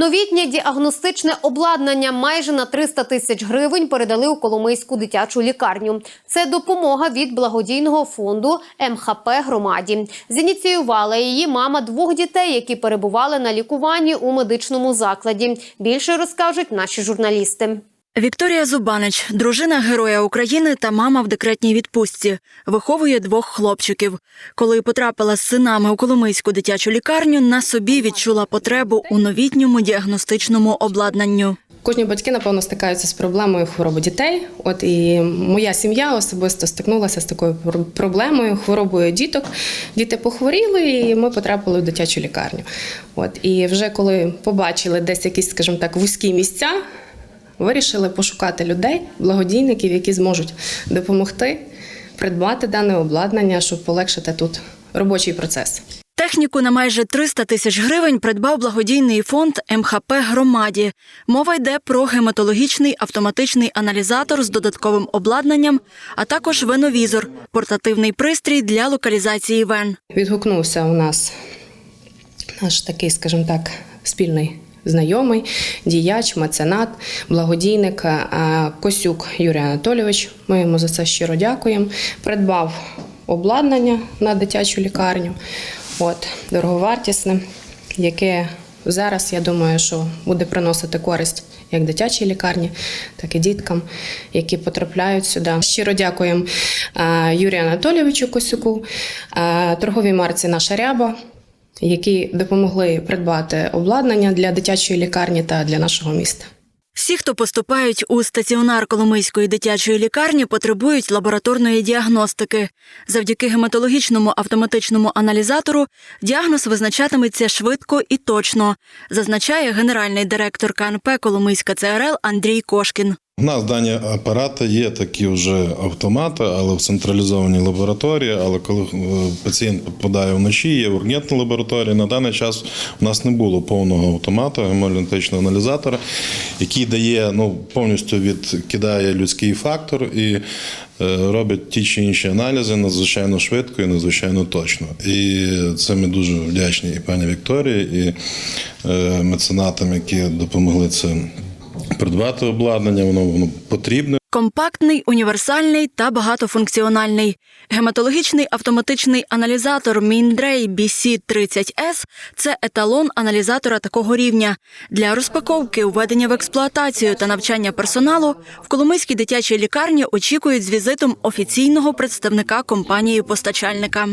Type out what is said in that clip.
Новітнє діагностичне обладнання майже на 300 тисяч гривень передали у Коломийську дитячу лікарню. Це допомога від благодійного фонду МХП громаді. Зініціювала її мама двох дітей, які перебували на лікуванні у медичному закладі. Більше розкажуть наші журналісти. Вікторія Зубанич, дружина Героя України та мама в декретній відпустці, виховує двох хлопчиків. Коли потрапила з синами у Коломийську дитячу лікарню, на собі відчула потребу у новітньому діагностичному обладнанню. Кожні батьки, напевно, стикаються з проблемою хвороби дітей. От і моя сім'я особисто стикнулася з такою проблемою хворобою діток. Діти похворіли, і ми потрапили в дитячу лікарню. От і вже коли побачили десь якісь, скажімо так, вузькі місця, вирішили пошукати людей, благодійників, які зможуть допомогти придбати дане обладнання, щоб полегшити тут робочий процес. Техніку на майже 300 тисяч гривень придбав благодійний фонд МХП громаді. Мова йде про гематологічний автоматичний аналізатор з додатковим обладнанням, а також веновізор портативний пристрій для локалізації вен. Відгукнувся у нас наш такий, скажімо так, спільний знайомий, діяч, меценат, благодійник е, Косюк Юрій Анатолійович. Ми йому за це щиро дякуємо. Придбав обладнання на дитячу лікарню, от, дороговартісне, яке зараз, я думаю, що буде приносити користь як дитячій лікарні, так і діткам, які потрапляють сюди. Щиро дякуємо е, Юрію Анатолійовичу Косюку, е, торговій марці Наша ряба, які допомогли придбати обладнання для дитячої лікарні та для нашого міста. Всі, хто поступають у стаціонар Коломийської дитячої лікарні, потребують лабораторної діагностики. Завдяки гематологічному автоматичному аналізатору діагноз визначатиметься швидко і точно, зазначає генеральний директор КНП Коломийська ЦРЛ Андрій Кошкін. У нас дані апарати є такі вже автомати, але в централізованій лабораторії. Але коли е, пацієнт попадає вночі, є ургентна лабораторія. На даний час у нас не було повного автомата, гемолінтичного аналізатора, який дає ну повністю відкидає людський фактор і е, робить ті чи інші аналізи надзвичайно швидко і надзвичайно точно. І це ми дуже вдячні і пані Вікторії, і е, меценатам, які допомогли це придбати обладнання, воно, воно потрібне. Компактний, універсальний та багатофункціональний. Гематологічний автоматичний аналізатор Mindray BC30S – це еталон аналізатора такого рівня. Для розпаковки, введення в експлуатацію та навчання персоналу в Коломийській дитячій лікарні очікують з візитом офіційного представника компанії-постачальника.